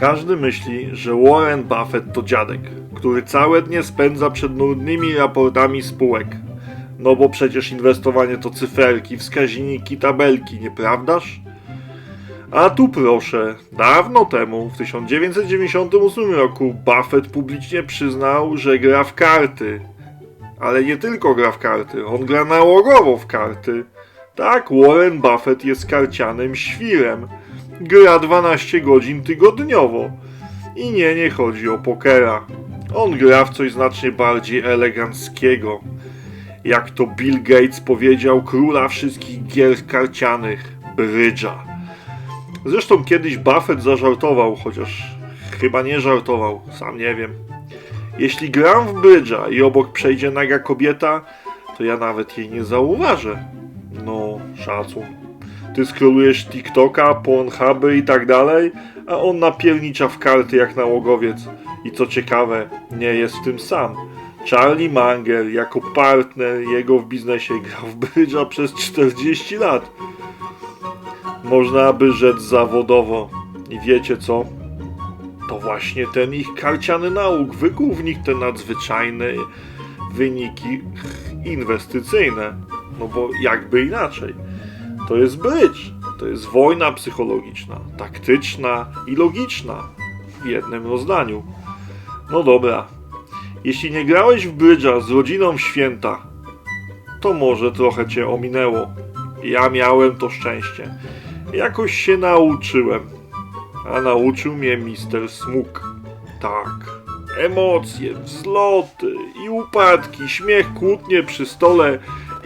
Każdy myśli, że Warren Buffett to dziadek, który całe dnie spędza przed nudnymi raportami spółek. No bo przecież inwestowanie to cyferki, wskaźniki, tabelki, nieprawdaż? A tu proszę, dawno temu, w 1998 roku, Buffett publicznie przyznał, że gra w karty. Ale nie tylko gra w karty, on gra nałogowo w karty. Tak, Warren Buffett jest karcianym świrem. Gra 12 godzin tygodniowo. I nie, nie chodzi o pokera. On gra w coś znacznie bardziej eleganckiego. Jak to Bill Gates powiedział, króla wszystkich gier karcianych, brydża. Zresztą kiedyś Buffett zażartował, chociaż chyba nie żartował, sam nie wiem. Jeśli gram w brydża i obok przejdzie naga kobieta, to ja nawet jej nie zauważę. No, szacun. Ty skrolujesz TikToka, Pornhuby i tak dalej, a on napiernicza w karty jak nałogowiec. I co ciekawe, nie jest w tym sam. Charlie Munger jako partner jego w biznesie grał w brydża przez 40 lat. Można by rzec zawodowo. I wiecie co? To właśnie ten ich karciany nauk wykuł w nich te nadzwyczajne wyniki inwestycyjne. No bo jakby inaczej. To jest brydż. To jest wojna psychologiczna, taktyczna i logiczna w jednym rozdaniu. No dobra. Jeśli nie grałeś w brydża z rodziną święta, to może trochę cię ominęło. Ja miałem to szczęście. Jakoś się nauczyłem. A nauczył mnie Mister Smuk. Tak. Emocje, wzloty i upadki, śmiech, kłótnie przy stole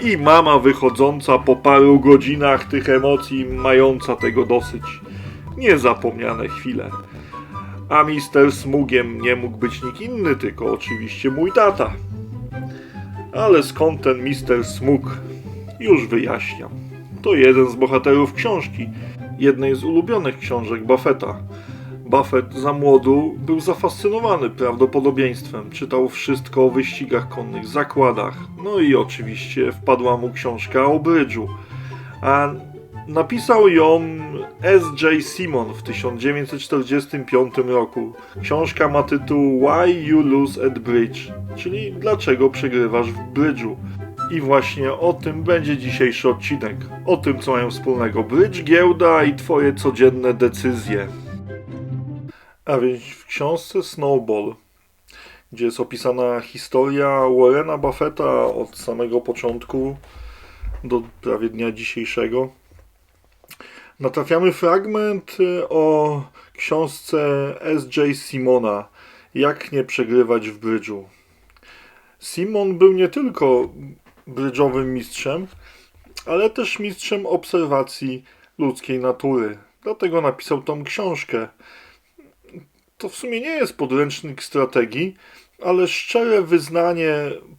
i mama wychodząca po paru godzinach tych emocji, mająca tego dosyć. Niezapomniane chwile. A Mister Smugiem nie mógł być nikt inny, tylko oczywiście mój tata. Ale skąd ten Mister Smug? Już wyjaśniam. To jeden z bohaterów książki, jednej z ulubionych książek Buffetta. Buffett za młodu był zafascynowany prawdopodobieństwem, czytał wszystko o wyścigach konnych, zakładach, no i oczywiście wpadła mu książka o brydżu. A napisał ją S.J. Simon w 1945 roku. Książka ma tytuł Why You Lose at Bridge, czyli Dlaczego przegrywasz w brydżu. I właśnie o tym będzie dzisiejszy odcinek. O tym, co mają wspólnego bridge, giełda i twoje codzienne decyzje. A więc w książce Snowball, gdzie jest opisana historia Warrena Buffetta od samego początku do prawie dnia dzisiejszego, natrafiamy fragment y, o książce S.J. Simona Jak nie przegrywać w brydżu. Simon był nie tylko brydżowym mistrzem, ale też mistrzem obserwacji ludzkiej natury. Dlatego napisał tą książkę. To w sumie nie jest podręcznik strategii, ale szczere wyznanie,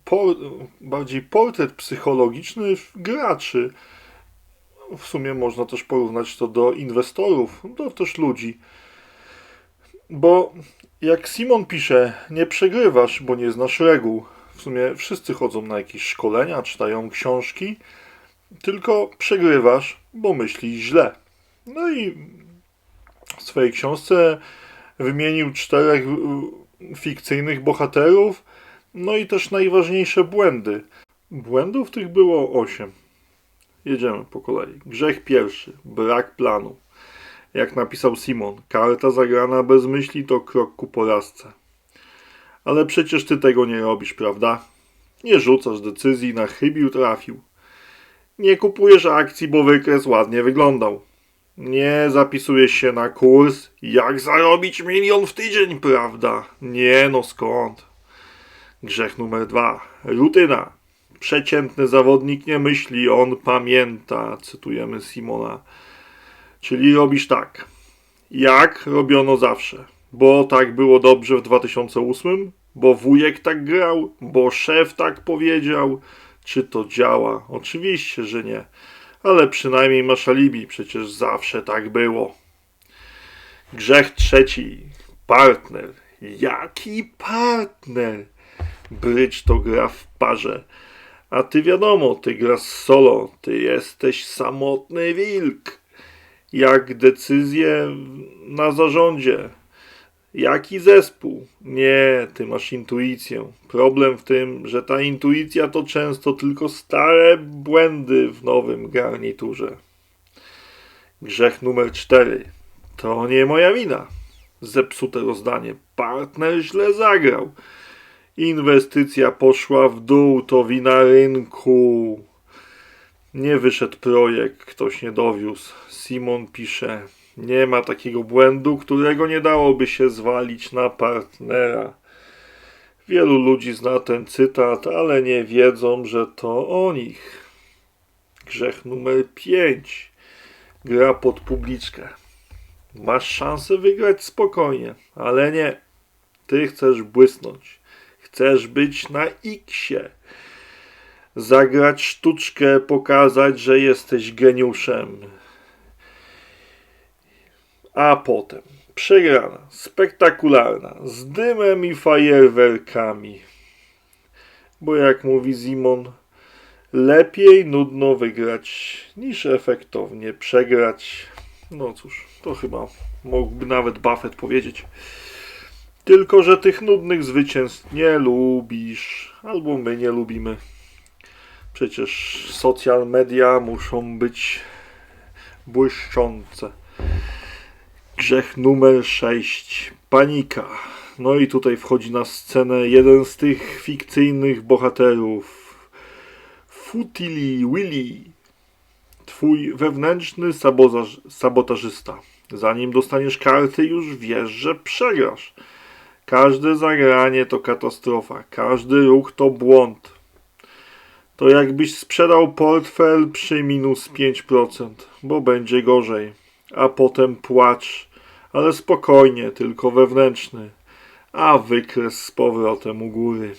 por, bardziej portret psychologiczny graczy. W sumie można też porównać to do inwestorów, do też ludzi. Bo jak Simon pisze, nie przegrywasz, bo nie znasz reguł. W sumie wszyscy chodzą na jakieś szkolenia, czytają książki, tylko przegrywasz, bo myślisz źle. No i w swojej książce wymienił czterech y, fikcyjnych bohaterów, no i też najważniejsze błędy. Błędów tych było osiem. Jedziemy po kolei. Grzech pierwszy brak planu. Jak napisał Simon, karta zagrana bez myśli to krok ku porażce. Ale przecież ty tego nie robisz, prawda? Nie rzucasz decyzji na chybił trafił. Nie kupujesz akcji, bo wykres ładnie wyglądał. Nie zapisujesz się na kurs, jak zarobić milion w tydzień, prawda? Nie, no skąd? Grzech numer dwa. Rutyna. Przeciętny zawodnik nie myśli, on pamięta, cytujemy Simona. Czyli robisz tak. Jak robiono zawsze. Bo tak było dobrze w 2008? Bo wujek tak grał? Bo szef tak powiedział? Czy to działa? Oczywiście, że nie. Ale przynajmniej masz alibi, przecież zawsze tak było. Grzech trzeci. Partner. Jaki partner? Brycz to gra w parze. A ty wiadomo, ty grasz solo, ty jesteś samotny wilk. Jak decyzje na zarządzie. Jaki zespół? Nie, ty masz intuicję. Problem w tym, że ta intuicja to często tylko stare błędy w nowym garniturze. Grzech numer cztery. To nie moja wina. Zepsute rozdanie. Partner źle zagrał. Inwestycja poszła w dół, to wina rynku. Nie wyszedł projekt, ktoś nie dowiózł. Simon pisze, nie ma takiego błędu, którego nie dałoby się zwalić na partnera. Wielu ludzi zna ten cytat, ale nie wiedzą, że to o nich. Grzech numer pięć. Gra pod publiczkę. Masz szansę wygrać spokojnie, ale nie. Ty chcesz błysnąć. Chcesz być na X. Zagrać sztuczkę, pokazać, że jesteś geniuszem. A potem przegrana, spektakularna, z dymem i fajerwerkami. Bo jak mówi Zimon, lepiej nudno wygrać niż efektownie przegrać. No cóż, to chyba mógłby nawet Buffett powiedzieć. Tylko, że tych nudnych zwycięstw nie lubisz, albo my nie lubimy. Przecież social media muszą być błyszczące. Grzech numer 6. Panika. No i tutaj wchodzi na scenę jeden z tych fikcyjnych bohaterów. Futili Willy. Twój wewnętrzny sabotaż, sabotażysta. Zanim dostaniesz karty, już wiesz, że przegrasz. Każde zagranie to katastrofa, każdy ruch to błąd. To jakbyś sprzedał portfel przy minus 5%, bo będzie gorzej. A potem płacz, ale spokojnie, tylko wewnętrzny. A wykres z powrotem u góry.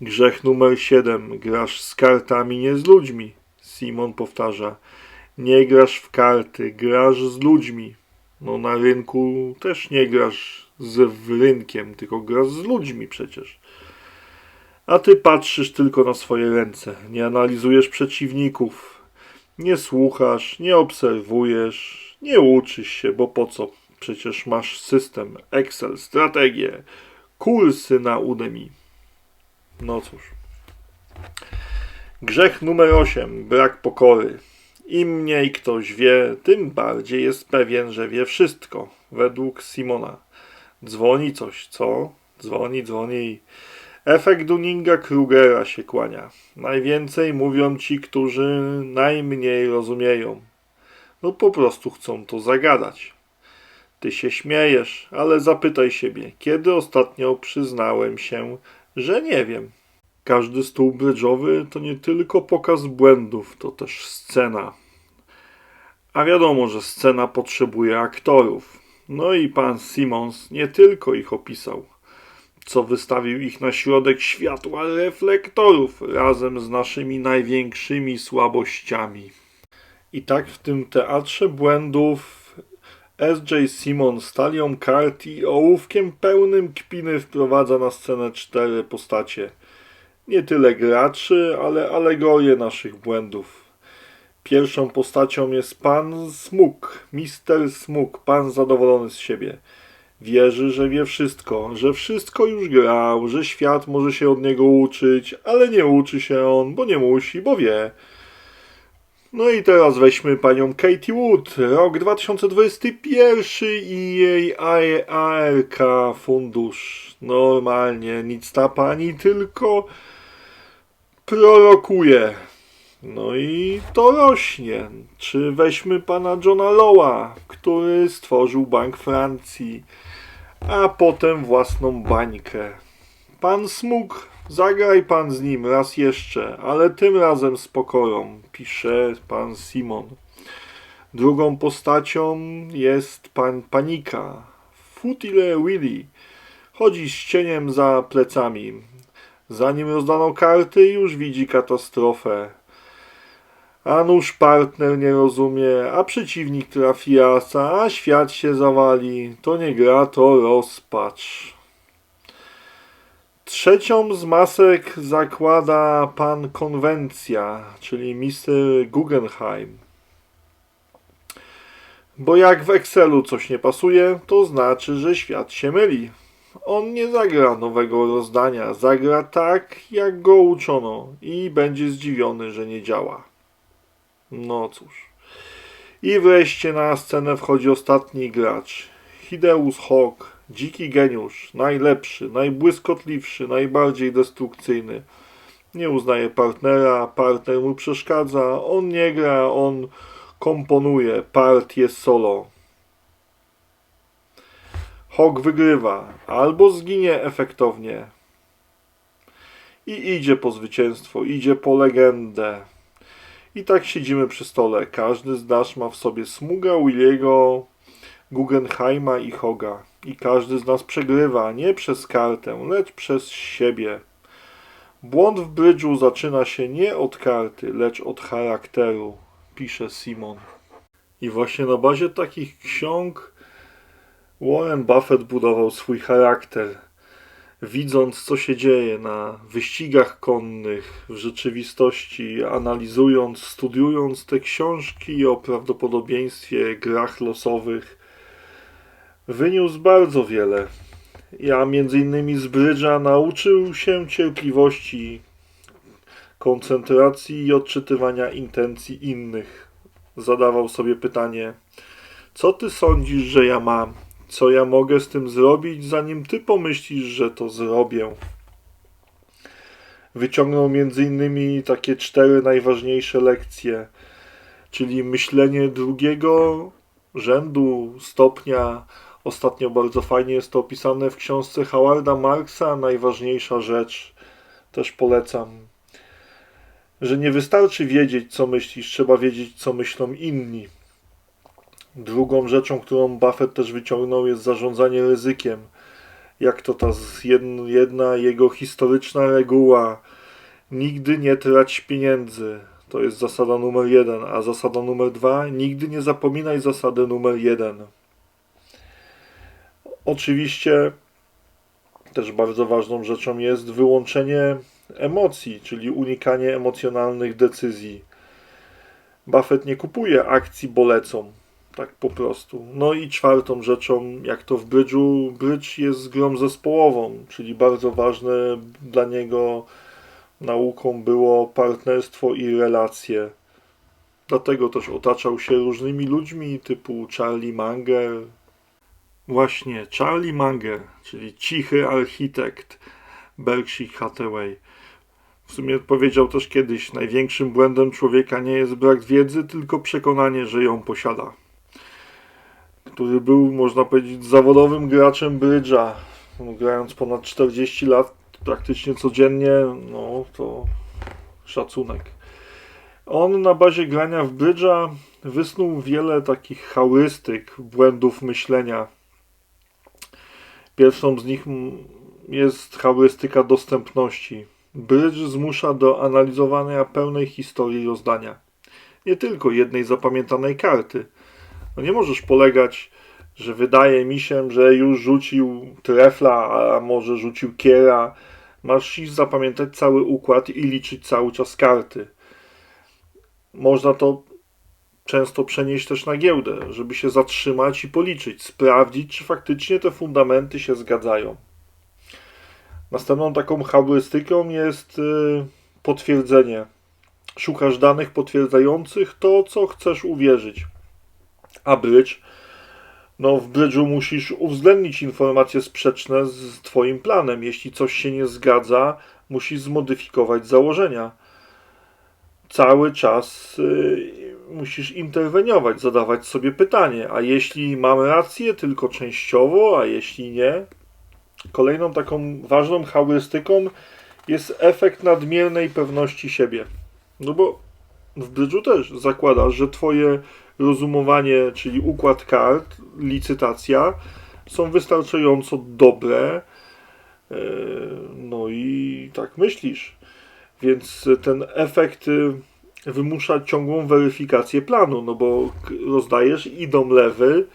Grzech numer 7. Grasz z kartami, nie z ludźmi. Simon powtarza. Nie grasz w karty, grasz z ludźmi. No na rynku też nie grasz z rynkiem, tylko grasz z ludźmi przecież. A ty patrzysz tylko na swoje ręce, nie analizujesz przeciwników, nie słuchasz, nie obserwujesz, nie uczysz się, bo po co? Przecież masz system, Excel, strategię, kursy na Udemy. No cóż. Grzech numer 8. Brak pokory. Im mniej ktoś wie, tym bardziej jest pewien, że wie wszystko. Według Simona. Dzwoni coś, co? Dzwoni, dzwoni. Efekt Dunninga-Krugera się kłania. Najwięcej mówią ci, którzy najmniej rozumieją. No po prostu chcą to zagadać. Ty się śmiejesz, ale zapytaj siebie, kiedy ostatnio przyznałem się, że nie wiem. Każdy stół brydżowy to nie tylko pokaz błędów, to też scena. A wiadomo, że scena potrzebuje aktorów. No i pan Simons nie tylko ich opisał, co wystawił ich na środek światła reflektorów razem z naszymi największymi słabościami. I tak w tym teatrze błędów S.J. Simon stalią kart i ołówkiem pełnym kpiny wprowadza na scenę cztery postacie. Nie tyle graczy, ale alegorie naszych błędów. Pierwszą postacią jest pan Smuk, Mister Smuk, pan zadowolony z siebie. Wierzy, że wie wszystko, że wszystko już grał, że świat może się od niego uczyć, ale nie uczy się on, bo nie musi, bo wie. No i teraz weźmy panią Katie Wood, rok 2021 i jej ARK fundusz. Normalnie, nic ta pani tylko prorokuje. No i to rośnie. Czy weźmy pana Johna Lowa, który stworzył Bank Francji, a potem własną bańkę. Pan Smug, zagraj pan z nim raz jeszcze, ale tym razem z pokorą, pisze pan Simon. Drugą postacią jest pan Panika, Futile Willy. Chodzi z cieniem za plecami. Zanim rozdano karty, już widzi katastrofę. A nuż partner nie rozumie, a przeciwnik trafi asa, a świat się zawali. To nie gra, to rozpacz. Trzecią z masek zakłada pan Konwencja, czyli Mr. Guggenheim. Bo jak w Excelu coś nie pasuje, to znaczy, że świat się myli. On nie zagra nowego rozdania, zagra tak, jak go uczono i będzie zdziwiony, że nie działa. No cóż. I wreszcie na scenę wchodzi ostatni gracz. Hideus Hawk, dziki geniusz, najlepszy, najbłyskotliwszy, najbardziej destrukcyjny. Nie uznaje partnera, partner mu przeszkadza, on nie gra, on komponuje, part jest solo. Hawk wygrywa, albo zginie efektownie. I idzie po zwycięstwo, idzie po legendę. I tak siedzimy przy stole. Każdy z nas ma w sobie smuga Williego, Guggenheima i Hoga. I każdy z nas przegrywa nie przez kartę, lecz przez siebie. Błąd w brydżu zaczyna się nie od karty, lecz od charakteru, pisze Simon. I właśnie na bazie takich ksiąg Warren Buffett budował swój charakter. Widząc, co się dzieje na wyścigach konnych w rzeczywistości, analizując, studiując te książki o prawdopodobieństwie grach losowych, wyniósł bardzo wiele. Ja między innymi z brydża nauczył się cierpliwości, koncentracji i odczytywania intencji innych. Zadawał sobie pytanie, co ty sądzisz, że ja mam? Co ja mogę z tym zrobić, zanim ty pomyślisz, że to zrobię? Wyciągnął innymi takie cztery najważniejsze lekcje, czyli myślenie drugiego rzędu, stopnia, Ostatnio bardzo fajnie jest to opisane w książce Howarda Marksa, najważniejsza rzecz. Też polecam. Że nie wystarczy wiedzieć, co myślisz, trzeba wiedzieć, co myślą inni. Drugą rzeczą, którą Buffett też wyciągnął, jest zarządzanie ryzykiem. Jak to ta jedna jego historyczna reguła. Nigdy nie trać pieniędzy. To jest zasada numer jeden. A zasada numer dwa, nigdy nie zapominaj zasady numer jeden. Oczywiście też bardzo ważną rzeczą jest wyłączenie emocji, czyli unikanie emocjonalnych decyzji. Buffett nie kupuje akcji bolecą, tak po prostu. No i czwartą rzeczą, jak to w brydżu, brydż jest grą zespołową, czyli bardzo ważne dla niego nauką było partnerstwo i relacje. Dlatego też otaczał się różnymi ludźmi typu Charlie Munger, Właśnie Charlie Munger, czyli cichy architekt Berkshire Hathaway. W sumie powiedział też kiedyś, największym błędem człowieka nie jest brak wiedzy, tylko przekonanie, że ją posiada. Który był, można powiedzieć, zawodowym graczem brydża, grając ponad 40 lat praktycznie codziennie, no to szacunek. On na bazie grania w brydża wysnuł wiele takich heurystyk, błędów myślenia, Pierwszą z nich jest heurystyka dostępności. Bridge zmusza do analizowania pełnej historii rozdania. Nie tylko jednej zapamiętanej karty. No nie możesz polegać, że wydaje mi się, że już rzucił trefla, a może rzucił kiera. Masz zapamiętać cały układ i liczyć cały czas karty. Można to często przenieść też na giełdę, żeby się zatrzymać i policzyć, sprawdzić, czy faktycznie te fundamenty się zgadzają. Następną taką heurystyką jest y, potwierdzenie. Szukasz danych potwierdzających to, co chcesz uwierzyć. A bridge, no w bridge'u musisz uwzględnić informacje sprzeczne z Twoim planem. Jeśli coś się nie zgadza, musisz zmodyfikować założenia. Cały czas y, musisz interweniować, zadawać sobie pytanie, a jeśli mamy rację tylko częściowo, a jeśli nie? Kolejną taką ważną heurystyką jest efekt nadmiernej pewności siebie. No bo w brydżu też zakładasz, że twoje rozumowanie, czyli układ kart, licytacja są wystarczająco dobre, e, no i tak myślisz. Więc ten efekt wymusza ciągłą weryfikację planu, no bo rozdajesz, idą lewy,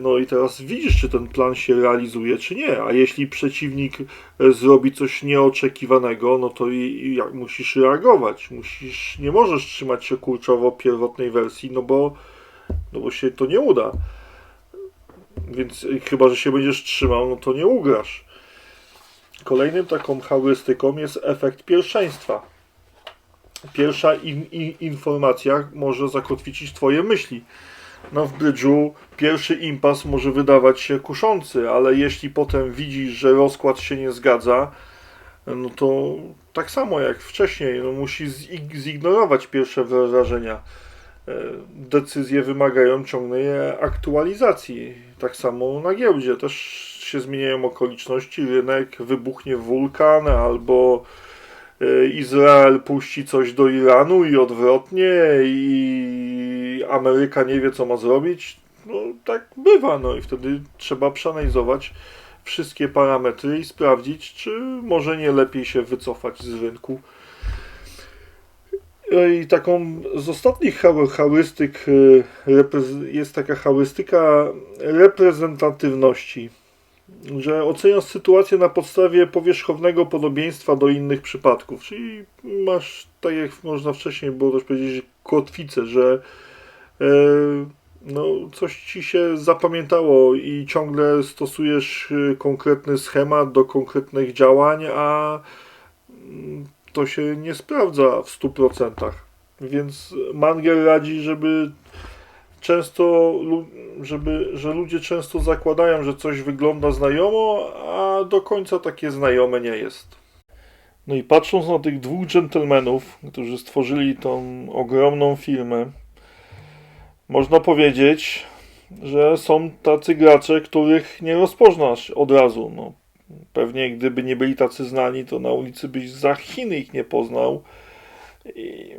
no i teraz widzisz, czy ten plan się realizuje, czy nie. A jeśli przeciwnik e, zrobi coś nieoczekiwanego, no to i, jak musisz reagować. Musisz, nie możesz trzymać się kurczowo pierwotnej wersji, no bo no bo się to nie uda. Więc y, chyba, że się będziesz trzymał, no to nie ugrasz. Kolejnym taką heurystyką jest efekt pierwszeństwa. Pierwsza in, in, informacja może zakotwiczyć Twoje myśli. No w brydżu pierwszy impas może wydawać się kuszący, ale jeśli potem widzisz, że rozkład się nie zgadza, no to tak samo jak wcześniej, no musi zi- zignorować pierwsze wrażenia. E, Decyzje wymagają ciągłej aktualizacji. Tak samo na giełdzie też się zmieniają okoliczności, rynek wybuchnie wulkan albo e, Izrael puści coś do Iranu i odwrotnie i Ameryka nie wie co ma zrobić. No tak bywa, no i wtedy trzeba przeanalizować wszystkie parametry i sprawdzić, czy może nie lepiej się wycofać z rynku. No I taką z ostatnich heu- heurystyk y, jest taka heurystyka reprezentatywności, że oceniasz sytuację na podstawie powierzchownego podobieństwa do innych przypadków, czyli masz, tak jak można wcześniej było też powiedzieć, kotwicę, że no, coś ci się zapamiętało i ciągle stosujesz y, konkretny schemat do konkretnych działań, a mm, to się nie sprawdza w 100%. Więc Manger radzi, żeby często, żeby, że ludzie często zakładają, że coś wygląda znajomo, a do końca takie znajome nie jest. No i patrząc na tych dwóch dżentelmenów, którzy stworzyli tą ogromną firmę, można powiedzieć, że są tacy gracze, których nie rozpoznasz od razu. No, pewnie gdyby nie byli tacy znani, to na ulicy byś za Chiny ich nie poznał. I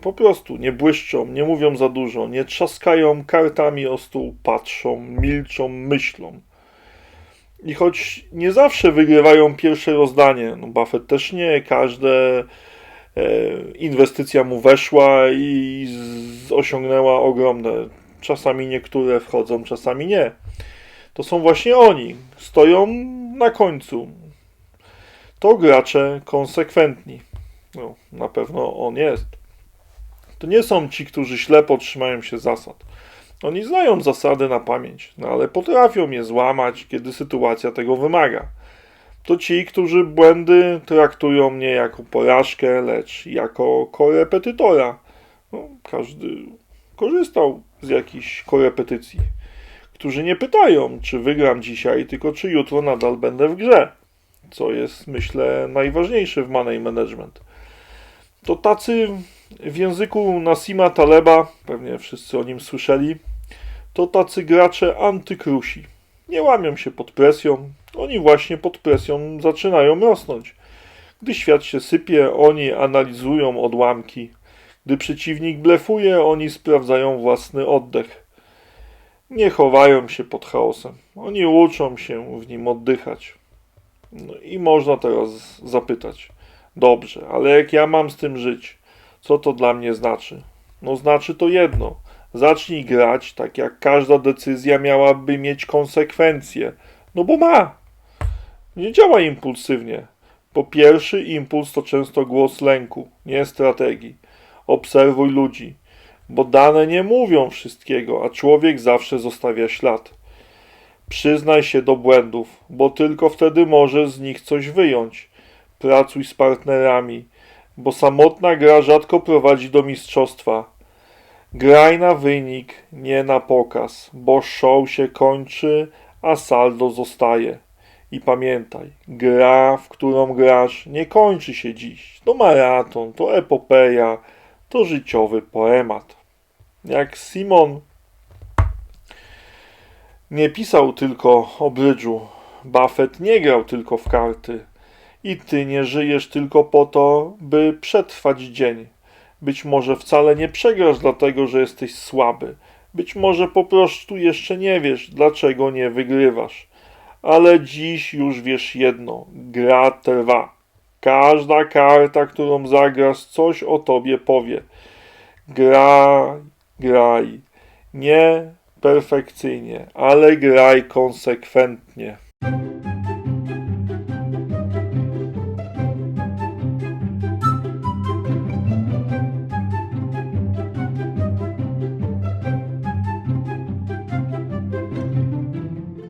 po prostu nie błyszczą, nie mówią za dużo, nie trzaskają kartami o stół, patrzą, milczą, myślą. I choć nie zawsze wygrywają pierwsze rozdanie, no Buffett też nie, każde inwestycja mu weszła i osiągnęła ogromne. Czasami niektóre wchodzą, czasami nie. To są właśnie oni. Stoją na końcu. To gracze konsekwentni. No, na pewno on jest. To nie są ci, którzy ślepo trzymają się zasad. Oni znają zasady na pamięć, no ale potrafią je złamać, kiedy sytuacja tego wymaga. To ci, którzy błędy traktują nie jako porażkę, lecz jako korepetytora. No, każdy korzystał z jakichś korepetycji. Którzy nie pytają, czy wygram dzisiaj, tylko czy jutro nadal będę w grze. Co jest, myślę, najważniejsze w money management. To tacy w języku Nasima Taleba, pewnie wszyscy o nim słyszeli, to tacy gracze antykrusi. Nie łamią się pod presją, oni właśnie pod presją zaczynają rosnąć. Gdy świat się sypie, oni analizują odłamki. Gdy przeciwnik blefuje, oni sprawdzają własny oddech. Nie chowają się pod chaosem. Oni uczą się w nim oddychać. No i można teraz zapytać. Dobrze, ale jak ja mam z tym żyć? Co to dla mnie znaczy? No znaczy to jedno. Zacznij grać tak jak każda decyzja miałaby mieć konsekwencje. No bo ma. Nie działa impulsywnie. Po pierwszy impuls to często głos lęku, nie strategii. Obserwuj ludzi, bo dane nie mówią wszystkiego, a człowiek zawsze zostawia ślad. Przyznaj się do błędów, bo tylko wtedy możesz z nich coś wyjąć. Pracuj z partnerami, bo samotna gra rzadko prowadzi do mistrzostwa. Graj na wynik, nie na pokaz, bo show się kończy, a saldo zostaje. I pamiętaj, gra, w którą grasz, nie kończy się dziś. To maraton, to epopeja, to życiowy poemat. Jak Simon nie pisał tylko o brydżu, Buffett nie grał tylko w karty. I ty nie żyjesz tylko po to, by przetrwać dzień. Być może wcale nie przegrasz dlatego, że jesteś słaby. Być może po prostu jeszcze nie wiesz, dlaczego nie wygrywasz. Ale dziś już wiesz jedno: gra trwa. Każda karta, którą zagrasz, coś o tobie powie. Graj, graj. Nie perfekcyjnie, ale graj konsekwentnie.